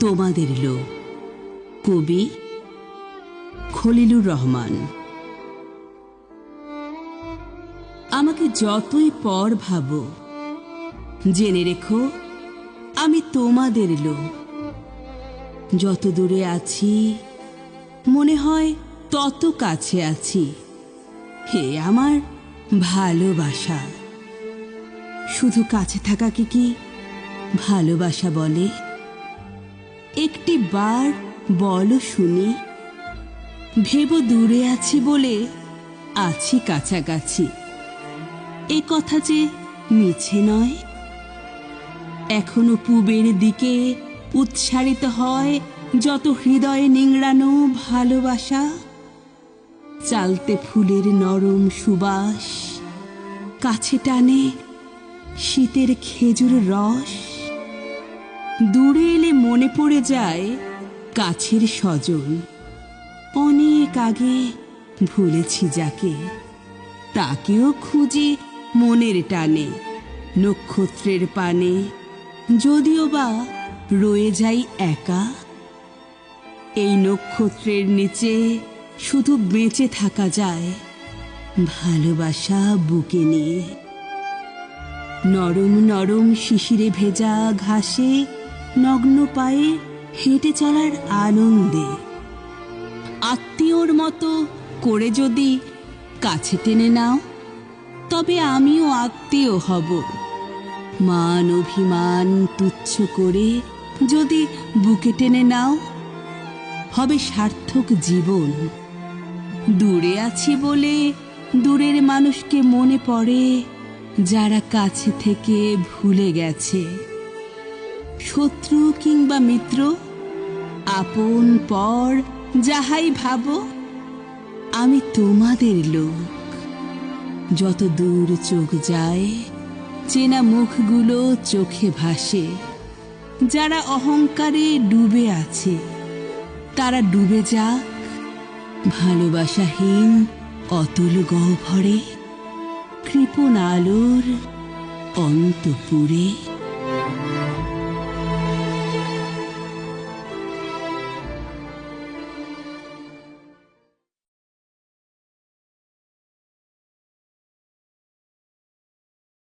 তোমাদের লোক। কবি খলিলুর রহমান। আমাকে যতই পর ভাবো, জেনে রেখো, আমি তোমাদের লোক। যত দূরে আছি, মনে হয় তত কাছে আছি। হে আমার ভালোবাসা। শুধু কাছে থাকাকে কি ভালোবাসা বলে? একটি বার বলো শুনি। ভেব দূরে আছি বলে আছি কাছাকাছি। এ কথা যে মিছে নয়। এখনও পূবের দিকে উচ্চারিত হয় যত হৃদয়ে নিংড়ানো ভালোবাসা। চালতে ফুলের নরম সুবাস, কাছে টানে শীতের খেজুর রস। দূরে এলে মনে পড়ে যায় কাছের স্বজন। অনেক আগে ভুলেছি যাকে। তাকেও খুঁজি মনের টানে, নক্ষত্রের পানে। যদিও বা রয়ে যাই একা, এই নক্ষত্রের নিচে শুধু বেঁচে থাকা যায় ভালোবাসা বুকে নিয়ে। নরম নরম শিশিরে ভেজা ঘাসে নগ্ন পায়ে হেঁটে চলার আনন্দে। আত্মীয়র মতো করে যদি কাছে টেনে নাও, তবে আমিও আত্মীয় হব। মান অভিমান তুচ্ছ করে যদি বুকে টেনে নাও, হবে সার্থক জীবন। দূরে আছি বলে দূরের মানুষকে মনে পড়ে যারা কাছে থেকে ভুলে গেছে। শত্রু কিংবা মিত্র, আপন, পর, যাহাই ভাবো, আমি তোমাদের লোক। যত দূর চোখ যায়, চেনা মুখগুলো চোখে ভাসে। যারা অহংকারে ডুবে আছে, তারা ডুবে যাক। ভালোবাসাহীন, অতুল গহ্বরে, কৃপণ আলোর অন্তপুরে।